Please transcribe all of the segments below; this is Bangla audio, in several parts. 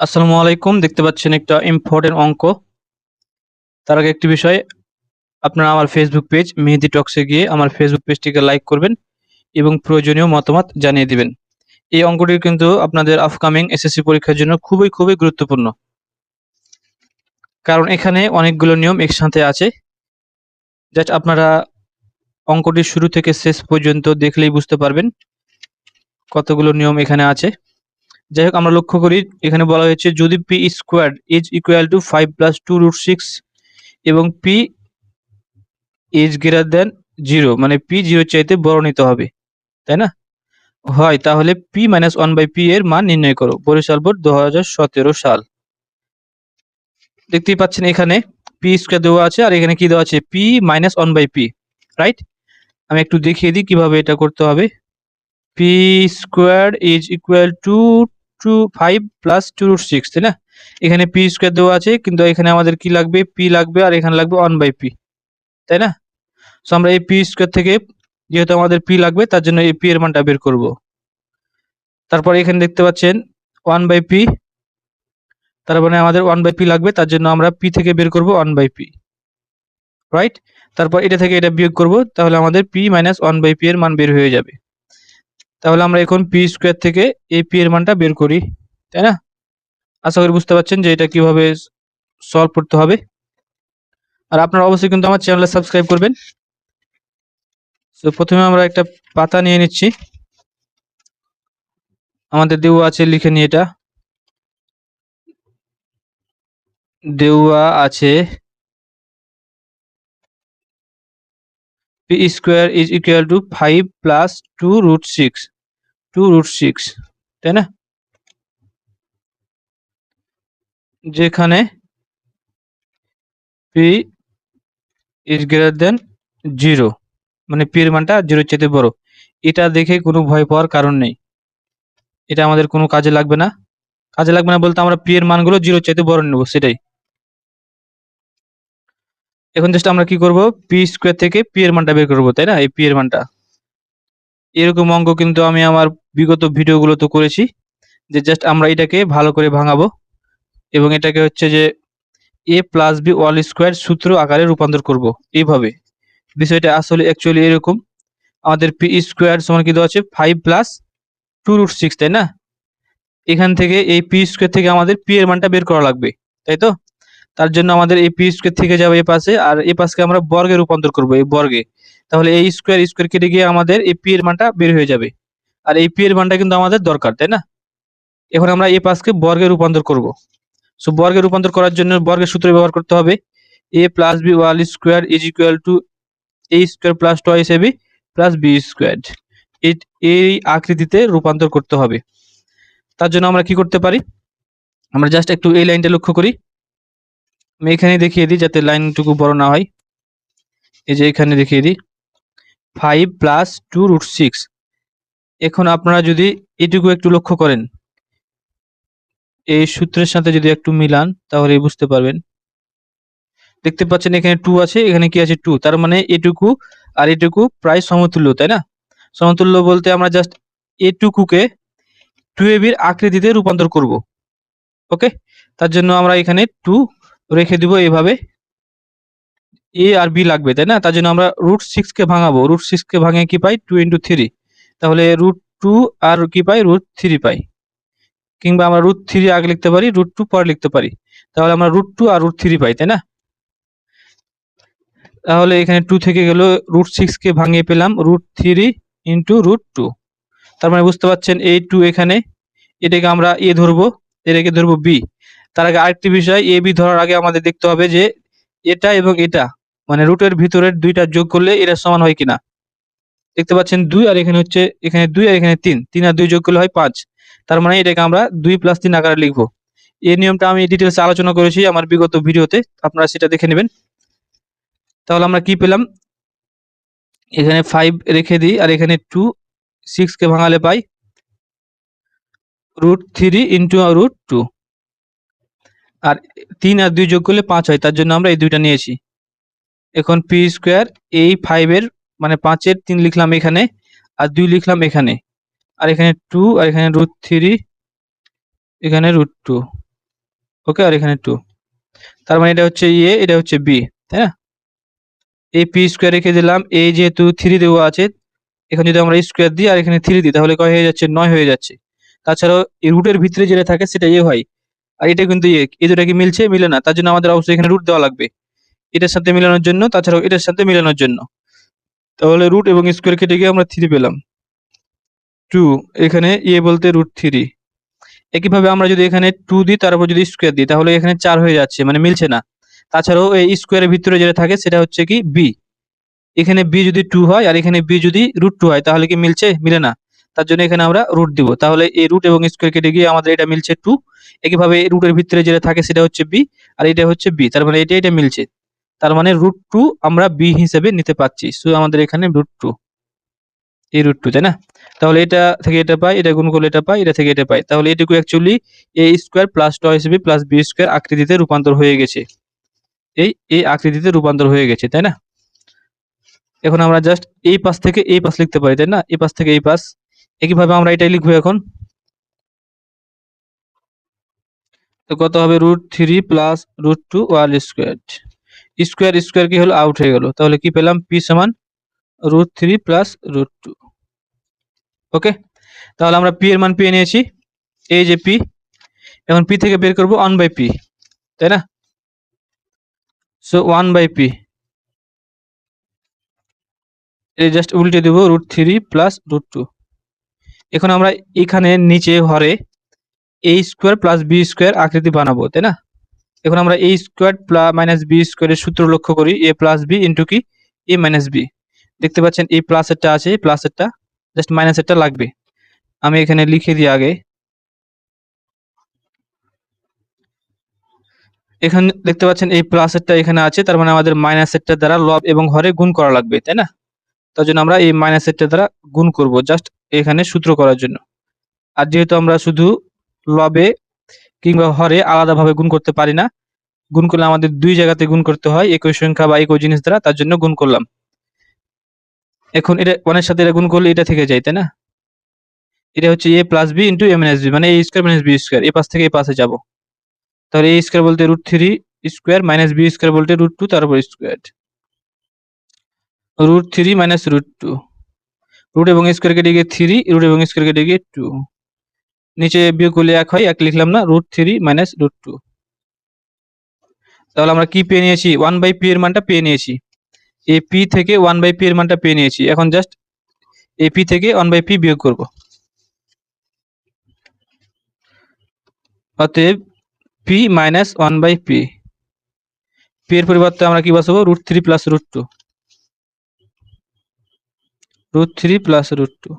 আসসালামু আলাইকুম। দেখতে পাচ্ছেন একটা ইম্পর্টেন্ট অঙ্ক। তার আগে একটি বিষয়, আপনারা আমার ফেসবুক পেজ মেহেদি টক্সে গিয়ে আমার ফেসবুক পেজটিকে লাইক করবেন এবং প্রয়োজনীয় মতামত জানিয়ে দিবেন। এই অঙ্কটি কিন্তু আপনাদের আপকামিং এসএসসি পরীক্ষার জন্য খুবই খুবই গুরুত্বপূর্ণ। কারণ এখানে অনেকগুলো নিয়ম একসাথে আছে। জাস্ট আপনারা অঙ্কটি শুরু থেকে শেষ পর্যন্ত দেখলেই বুঝতে পারবেন কতগুলো নিয়ম এখানে আছে। যাই হোক, আমরা লক্ষ্য করি, এখানে বলা হয়েছে যদি P square is equal to five plus two root six এবং P is greater than zero মানে পি জিরো চাইতে বড় নিতে হবে, তাই না? হয়, তাহলে P minus one by P এর মান নির্ণয় করো, বরিশাল বোর্ড দু হাজার সতেরো সাল। দেখতেই পাচ্ছেন এখানে পি স্কোয়ার দেওয়া আছে, আর এখানে কি দেওয়া আছে? P minus one by P right আমি একটু দেখিয়ে দিই কীভাবে এটা করতে হবে। P square is equal to two five plus two root six তাই না? এখানে পি স্কোয়ার দেওয়া আছে, কিন্তু এখানে আমাদের কি লাগবে? পি লাগবে আর এখানে লাগবে ওয়ান বাই পি তাই না? সো আমরা এই পি স্কোয়ার থেকে যেহেতু আমাদের পি লাগবে, তার জন্য এই পি এর মানটা বের করব। তারপর এখানে দেখতে পাচ্ছেন ওয়ান বাই পি তার মানে আমাদের ওয়ান বাই পি লাগবে, তার জন্য আমরা পি থেকে বের করব ওয়ান বাই পি রাইট তারপর এটা থেকে এটা বিয়োগ করব, তাহলে আমাদের P minus one by P এর মান বের হয়ে যাবে। তাহলে আমরা এখন পি স্কোয়ার থেকে এই পি এর মানটা বের করি, তাই না? আশা করি বুঝতে পারছেন যে এটা কীভাবে সলভ করতে হবে। আর আপনারা অবশ্যই কিন্তু আমার চ্যানেলে সাবস্ক্রাইব করবেন। তো প্রথমে আমরা একটা পাতা নিয়ে নিচ্ছি। আমাদের দেওয়া আছে, লিখে নিয়ে এটা। দেওয়া আছে P square is equal to five plus two root six two root six তাই না? যেখানে P is greater than zero মানে পি এর মানটা জিরোর চাইতে বড়। এটা দেখে কোনো ভয় পাওয়ার কারণ নেই। এটা আমাদের কোনো কাজে লাগবে না। কাজে লাগবে না বলতে আমরা পি এর মানগুলো জিরোর চাইতে বড় নেব, সেটাই। এখন জাস্ট আমরা কি করব? পি স্কোয়ার থেকে পি এর মানটা বের করব, তাই না? এই পি এর মানটা। এরকম অঙ্ক কিন্তু আমি আমার বিগত ভিডিওগুলো তো করেছি যে জাস্ট আমরা এটাকে ভালো করে ভাঙাবো এবং এটাকে হচ্ছে যে A plus B whole square সূত্র আকারে রূপান্তর করব এইভাবে। বিষয়টা আসলে অ্যাকচুয়ালি এরকম। আমাদের পি স্কোয়ার সমান কি দেওয়া আছে five plus two root six তাই না? এখান থেকে এই পি স্কোয়ার থেকে আমাদের পি এর মানটা বের করা লাগবে, তাই তো? তার জন্য আমাদের এই পি স্কোয়ার থেকে যাবে এই পাশে আর এই পাশকে আমরা বর্গে রূপান্তর করব, এই বর্গে। তাহলে এই স্কোয়ার স্কোয়ার কেটে গিয়ে আমাদের এই পি এর মানটা বের হয়ে যাবে। আর এই পি এর মানটা কিন্তু আমাদের দরকার, তাই না? এখন আমরা এ পাশকে বর্গে রূপান্তর করব। সো বর্গে রূপান্তর করার জন্য বর্গের সূত্র ব্যবহার করতে হবে। A plus B whole square is equal to A square plus twice A B plus B square এই আকৃতিতে রূপান্তর করতে হবে। তার জন্য আমরা কি করতে পারি? আমরা জাস্ট একটু এই লাইনটা লক্ষ্য করি। আমি এখানে দেখিয়ে দিই যাতে লাইনটুকু বড় না হয়। এই যে এখানে দেখিয়ে দিই। Five plus two root six এখন আপনারা যদি এটুকু একটু লক্ষ্য করেন, এই সূত্রের সাথে যদি একটু মিলান তাহলে বুঝতে পারবেন। দেখতে পাচ্ছেন এখানে টু আছে, এখানে কি আছে টু তার মানে এটুকু আর এটুকু প্রায় সমতুল্য, তাই না? সমতুল্য বলতে আমরা জাস্ট এটুকুকে টু এ বির আকৃতিতে রূপান্তর করব। ওকে তার জন্য আমরা এখানে টু রেখে দিব এইভাবে। এ আর বি লাগবে, তাই না? তার জন্য আমরা রুট সিক্স কে ভাঙাবো। রুট সিক্স কে ভাঙে কি পাই? টু ইন্টু থ্রি তাহলে রুট টু আর কি পাই? রুট থ্রি পাই। কিংবা আমরা রুট থ্রি আগে লিখতে পারি রুট টু পরে লিখতে পারি। তাহলে আমরা রুট টু আর রুট থ্রি পাই, তাই না? তাহলে এখানে টু থেকে গেল রুট সিক্স কে ভাঙিয়ে পেলাম root three into root two তার মানে বুঝতে পারছেন, এই টু এখানে, এটাকে আমরা এ ধরবো, এটাকে ধরবো বি তার আগে আরেকটি বিষয় এ বি ধরার আগে আমাদের দেখতে হবে যে এটা এবং এটা। মানে রুটের ভিতরের দুইটা যোগ করলে এটা সমান হয় কিনা? দেখতে পাচ্ছেন দুই আর এখানে হচ্ছে, এখানে দুই আর এখানে তিন। তিন আর দুই যোগ করলে হয় পাঁচ। তার মানে এটাকে আমরা দুই প্লাস তিন আকারে লিখব। এই নিয়মটা আমি ডিটেলসে আলোচনা করেছি আমার বিগত ভিডিওতে, আপনারা সেটা দেখে নেবেন। তাহলে আমরা কি পেলাম? এখানে ফাইভ রেখে দিই আর এখানে টু সিক্স কে ভাঙালে পাই root three into root two আর তিন আর দুই যোগ করলে পাঁচ হয়, তার জন্য আমরা এই দুইটা নিয়েছি। এখন পি স্কোয়ার এই ফাইভের মানে পাঁচের তিন লিখলাম এখানে, আর দুই লিখলাম এখানে। আর এখানে টু আর এখানে রুট থ্রি এখানে রুট টু ওকে আর এখানে টু তার মানে এটা হচ্ছে এ এটা হচ্ছে বি তাই না? এই পি স্কোয়ার রেখে দিলাম এই যেহেতু থ্রি দেওয়া আছে, এখানে যদি আমরা স্কোয়ার দিই আর এখানে থ্রি দিই, তাহলে কয় হয়ে যাচ্ছে? নয় হয়ে যাচ্ছে। তাছাড়াও এই রুটের ভিতরে যেটা থাকে, সেটা এ হয়। আর এটা কিন্তু এ দুটা কি মিলছে? মিলে না। তার জন্য আমাদের অবশ্যই এখানে রুট দেওয়া লাগবে। এটার সাথে মিলানোর জন্য, তাছাড়াও এটার সাথে মিলানোর জন্য। তাহলে রুট এবং স্কোয়ার কেটে গিয়ে আমরা থ্রি পেলাম। টু এখানে এ বলতে রুট থ্রি একইভাবে আমরা যদি এখানে টু দিই তারপর যদি স্কোয়ার দিই, তাহলে এখানে চার হয়ে যাচ্ছে মানে মিলছে না। তাছাড়াও এই স্কোয়ারের ভিতরে যেটা থাকে, সেটা হচ্ছে কি বি এখানে বি যদি টু হয়, আর এখানে বি যদি রুট টু হয়, তাহলে কি মিলছে? মিলে না। তার জন্য এখানে আমরা রুট দিব। তাহলে এই রুট এবং স্কোয়ার কেটে গিয়ে আমাদের এটা মিলছে টু একইভাবে রুটের ভিতরে যেটা থাকে, সেটা হচ্ছে বি আর এটা হচ্ছে বি তার মানে এটা এটা মিলছে। তার মানে রুট টু আমরা বি হিসেবে নিতে পারছি সো আমাদের এখানে রুট টু এই রুট টু তাই না? তাহলে এটা থেকে এটা পাই, এটা গুণ করলে এটা পাই, এটা থেকে এটা পাই। তাহলে এটুকু actually A square plus twice B plus B square আকৃতিতে রূপান্তর হয়ে গেছে। এই এই আকৃতিতে রূপান্তর হয়ে গেছে, তাই না? এখন আমরা জাস্ট এই পাশ থেকে এই পাশ লিখতে পারি, তাই না? এই পাশ থেকে এই পাশ। একইভাবে আমরা এটাই লিখব এখন। তো কত হবে root three plus root two whole square square square কি হলো? আউট হয়ে গেল। তাহলে কি পেলাম? পি সমান root three plus root two okay তাহলে আমরা পি এর মান পেয়ে নিয়েছি। এই যে পি এখন পি থেকে বের করব ওয়ান বাই পি তাই না? সো ওয়ান বাই পি এই জাস্ট উল্টে দেবো root three plus root two এখন আমরা এখানে নিচে হরে A square plus B square আকৃতি বানাবো, তাই না? এখন আমরা A square plus minus B স্কোয়ারের সূত্র লক্ষ্য করি এ প্লাস বি ইন্টু কি? এ মাইনাস বি দেখতে পাচ্ছেন এই প্লাসেরটা আছে, এই প্লাসেরটা জাস্ট মাইনাসেরটা লাগবে। আমি এখানে লিখে দিই আগে। এখানে দেখতে পাচ্ছেন এই প্লাসেরটা এখানে আছে, তার মানে আমাদের মাইনাসেরটা দ্বারা লব এবং হরে গুণ করা লাগবে, তাই না? তার জন্য আমরা এই মাইনাসেরটা দ্বারা গুণ করব জাস্ট এখানে সূত্র করার জন্য। আর যেহেতু আমরা শুধু লবে কিংবা হরে আলাদাভাবে গুণ করতে পারি না। গুণ করলে আমাদের দুই জায়গাতে গুণ করতে হয়, একই সংখ্যা বা একই জিনিস দ্বারা, তার জন্য গুণ করলাম। এখন এটা ওয়ানের সাথে এটা গুণ করলে এটা থেকে যায়, তাই না? এটা হচ্ছে A plus B into A minus B মানে A square minus B square এ পাশ থেকে এ পাশে যাব। তাহলে এ স্কোয়ার বলতে root three square minus B square বলতে রুট টু তারপর square root three minus root two root এবং স্কোয়ার কেটে গিয়ে থ্রি রুট এবং স্কোয়ার কেটে গিয়ে টু নিচে বিয়োগ করলে এক হয়, এক লিখলাম না root three minus root two তাহলে আমরা কি পেয়ে নিয়েছি? ওয়ান বাই পি এর মানটা পেয়ে নিয়েছি। এ পি থেকে ওয়ান বাই পি এর মানটা পেয়ে নিয়েছি। এখন জাস্ট এ পি থেকে ওয়ান বাই পি বিয়োগ করব। অতএব P minus one by P P এর পরিবর্তে আমরা কি বসাবো? Root three plus root two root three plus root two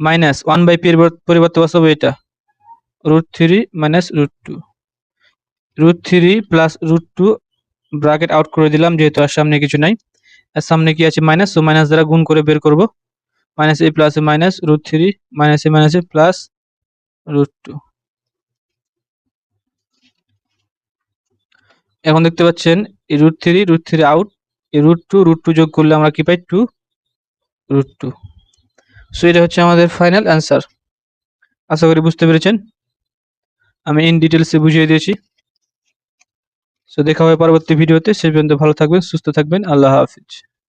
minus one by P এর পরিবর্তে বসাবো এটা। Root three minus root two root three plus root two bracket out করে দিলাম, যেহেতু আর সামনে কিছু নাই। আর সামনে কি আছে? মাইনাস তো মাইনাস দ্বারা গুণ করে বের করব। Minus A plus A minus root three minus A minus A plus root two এখন দেখতে পাচ্ছেন, এই root three root three out এই রুট টু রুট টু যোগ করলে আমরা কি পাই? টু রুট টু সো এটা হচ্ছে আমাদের ফাইনাল অ্যান্সার আশা করি বুঝতে পেরেছেন। আমি ইন ডিটেলসে বুঝিয়ে দিয়েছি। সো দেখা হবে পরবর্তী ভিডিওতে সে পর্যন্ত ভালো থাকবেন, সুস্থ থাকবেন। আল্লাহ হাফিজ।